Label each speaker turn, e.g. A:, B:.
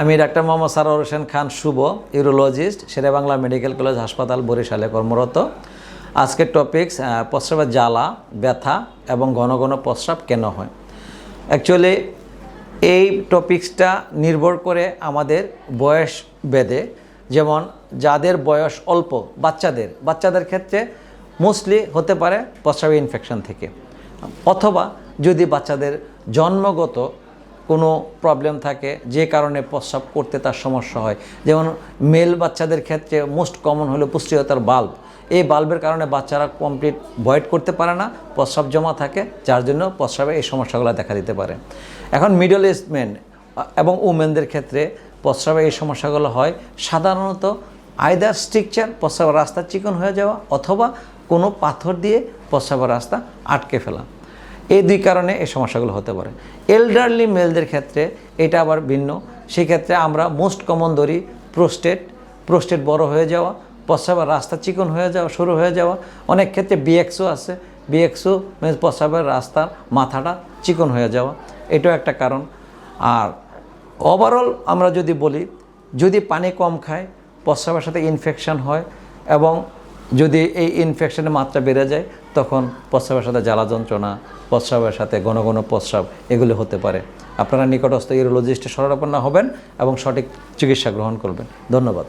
A: আমি doctor Mohammad Sarwar Hossain Khan Shuvo, urologist, Sherebangla medical college হাসপাতাল, বরিশালে কর্মরত। আজকের টপিকস প্রস্রাবের জ্বালা, ব্যথা এবং ঘন ঘন প্রস্রাব কেন হয়? অ্যাকচুয়ালি এই টপিকসটা নির্ভর করে আমাদের বয়স বেদে। যেমন, যাদের বয়স অল্প, বাচ্চাদের বাচ্চাদের ক্ষেত্রে মোস্টলি হতে পারে প্রস্রাবের ইনফেকশন থেকে। অথবা যদি বাচ্চাদের জন্মগত কোনো প্রবলেম থাকে, যে কারণে প্রস্রাব করতে তার সমস্যা হয়। যেমন মেল বাচ্চাদের ক্ষেত্রে মোস্ট কমন হলো পুষ্টিহতার বাল্ব এই বাল্বের কারণে বাচ্চারা কমপ্লিট ভয়েড করতে পারে না, প্রস্রাব জমা থাকে, যার জন্য প্রস্রাবে এই সমস্যাগুলো দেখা দিতে পারে। এখন মিডল ইস্ট মেন এবং উমেনদের ক্ষেত্রে প্রস্রাবে এই সমস্যাগুলো হয়। সাধারণত আয়দার স্ট্রিকচার প্রস্রাবের রাস্তা চিকন হয়ে যাওয়া অথবা কোনো পাথর দিয়ে প্রস্রাবের রাস্তা আটকে ফেলা। এই দুই কারণে এই সমস্যাগুলো হতে পারে। এল্ডারলি মেলদের ক্ষেত্রে এটা আবার ভিন্ন। সেক্ষেত্রে আমরা মোস্ট কমন ধরি প্রোস্টেট প্রোস্টেট বড় হয়ে যাওয়া প্রস্রাবের রাস্তা চিকন হয়ে যাওয়া শুরু হয়ে যাওয়া। অনেক ক্ষেত্রে বিএক্সও আছে। বিএক্সও মিনস প্রস্রাবের রাস্তার মাথাটা চিকন হয়ে যাওয়া। এটাও একটা কারণ। আর ওভারঅল আমরা যদি বলি, যদি পানি কম খায় প্রস্রাবের সাথে ইনফেকশন হয় এবং যদি এই ইনফেকশনের মাত্রা বেড়ে যায়, তখন প্রস্রাবের সাথে জ্বালা যন্ত্রণা, প্রস্রাবের সাথে ঘন ঘন প্রস্রাব, এগুলো হতে পারে। আপনারা নিকটস্থ ইউরোলজিস্টের শরণাপন্ন হবেন এবং সঠিক চিকিৎসা গ্রহণ করবেন। ধন্যবাদ।